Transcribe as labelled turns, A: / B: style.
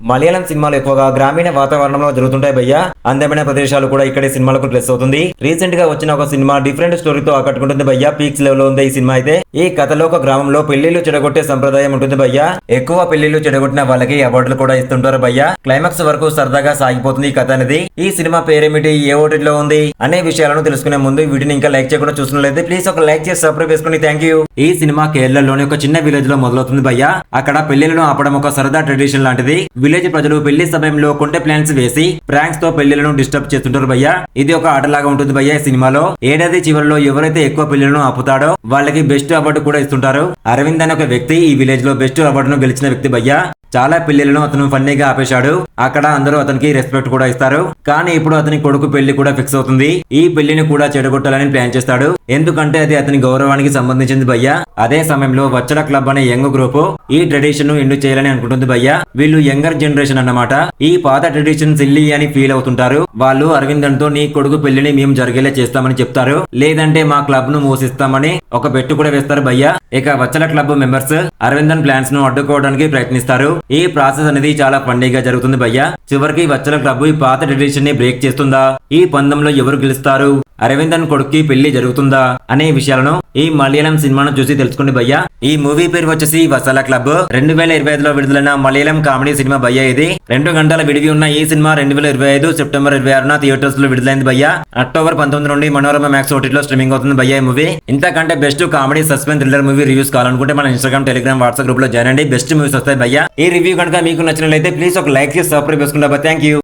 A: మలయాళం సినిమాలు ఎక్కువగా గ్రామీణ వాతావరణంలో జరుగుతుంటాయి భయ్యా. అందమైన ప్రదేశాలు కూడా ఇక్కడే సినిమాలకు ప్లస్ అవుతుంది. రీసెంట్గా వచ్చిన ఒక సినిమా డిఫరెంట్ స్టోరీతో ఆకట్టుకుంటుంది భయ్యా. పీక్స్ లెవెల్లో ఉంది ఈ సినిమా అయితే. ఈ కథలో ఒక గ్రామంలో పెళ్ళిళ్ళు చెడగొట్టే సంప్రదాయం ఉంటుంది భయ్యా. ఎక్కువ పెళ్ళిళ్ళు చెడగొట్టిన వాళ్ళకి అవార్డులు కూడా ఇస్తుంటారు భయ్యా. క్లైమాక్స్ వరకు సరదాగా సాగిపోతుంది ఈ కథ అనేది. ఈ సినిమా పేరేమిటి? ఏ ఓటీలో ఉంది? అనే విషయాలను తెలుసుకునే ముందు వీటిని ఇంకా లైక్ చేయకుండా చూసినట్లయితే ప్లీజ్ ఒక లైక్ చేసి సబ్స్క్రైబ్ చేసుకుని థ్యాంక్ యూ ఈ సినిమా కేరళలోని ఒక చిన్న విలేజ్లో మొదలవుతుంది భయ్యా. అక్కడ పెళ్ళిళ్ళను ఆపడం ఒక సరదా ట్రెడిషన్ లాంటిది. విలేజ్ ప్రజలు పెళ్ళి సమయంలో కుంటే ప్లాన్స్ వేసి ప్రాంక్స్తో పెళ్ళిలను డిస్టర్బ్ చేస్తుంటారు భయ్యా. ఇది ఒక ఆటలాగా ఉంటుంది భయ్యా ఈ సినిమాలో. ఏడాది చివరిలో ఎవరైతే ఎక్కువ పెళ్ళిలను ఆపుతాడో వాళ్ళకి బెస్ట్ అవార్డు కూడా ఇస్తుంటారు. అరవింద్ అనే ఒక వ్యక్తి ఈ విలేజ్లో బెస్ట్ అవార్డును గెలిచిన వ్యక్తి భయ్యా. చాలా పెళ్ళిలను అతను ఫన్నీగా ఆపేశాడు. అక్కడ అందరూ అతనికి రెస్పెక్ట్ కూడా ఇస్తారు. కానీ ఇప్పుడు అతని కొడుకు పెళ్ళి కూడా ఫిక్స్ అవుతుంది. ఈ పెళ్ళిని కూడా చెడగొట్టాలని ప్లాన్ చేస్తాడు. ఎందుకంటే అది అతని గౌరవానికి సంబంధించింది భయ్యా. అదే సమయంలో వచ్చల క్లబ్ అనే యంగ్ గ్రూప్ ఈ ట్రెడిషన్ను ఎండు చేయాలని అనుకుంటుంది భయ్య. వీళ్ళు యంగర్ జనరేషన్ అన్నమాట. ఈ పాత ట్రెడిషన్ సిల్లి అని ఫీల్ అవుతుంటారు. వాళ్ళు అరవిందన్తో నీ కొడుకు పెళ్ళిని మేము జరిగేలా చేస్తామని చెప్తారు. లేదంటే మా క్లబ్ను మూసిస్తామని ఒక బెట్టు కూడా వేస్తారు భయ్యా. ఇక వచ్చల క్లబ్ మెంబర్స్ అరవిందన్ ప్లాన్స్ను అడ్డుకోవడానికి ప్రయత్నిస్తారు. ఈ ప్రాసెస్ అనేది చాలా ఫండీగా జరుగుతుంది భయ్య. చివరికి వచ్చిన క్లబ్ ఈ పాత ట్రెడిషన్ని బ్రేక్ చేస్తుందా? ఈ పందెంలో ఎవరు గెలుస్తారు? అరవిందన్ కొడుక్కి పెళ్ళి జరుగుతుందా అనే విషయాలను ఈ మలయాళం సినిమాను చూసి తెలుసుకోండి భయ్యా. ఈ మూవీ పేరు వచ్చేసి వసాల క్లబ్. రెండు వేల ఇరవై ఐదులో విడుదలైన మలయాళం కామెడీ సినిమా భయ్య ఇది. రెండు గంటల విడివి ఉన్న ఈ సినిమా రెండు వేల ఇరవై ఐదు సెప్టెంబర్ ఇరవై ఆరున థియేటర్స్లో విడుదలైంది భయ్యా. అక్టోబర్ పంతొమ్మిది నుండి మనోరమ మ్యాక్స్ ఓటీలో స్ట్రీమింగ్ అవుతుంది భయ్య ఈ మూవీ. ఇంతకంటే best comedy suspense thriller movie reviews కావాలనుకుంటే మన ఇన్స్టాగ్రామ్ టెలిగ్రామ్ వాట్సాప్ గ్రూప్లో జాయిన్ అండి బెస్ట్ మూవీస్ వస్తాయి భయ్య. ఈ రివ్యూ కనుక మీకు నచ్చినట్లయితే ప్లీజ్ ఒక లైక్ చేసి సబ్స్క్రైబ్ చేసుకుంటా థ్యాంక్ యూ.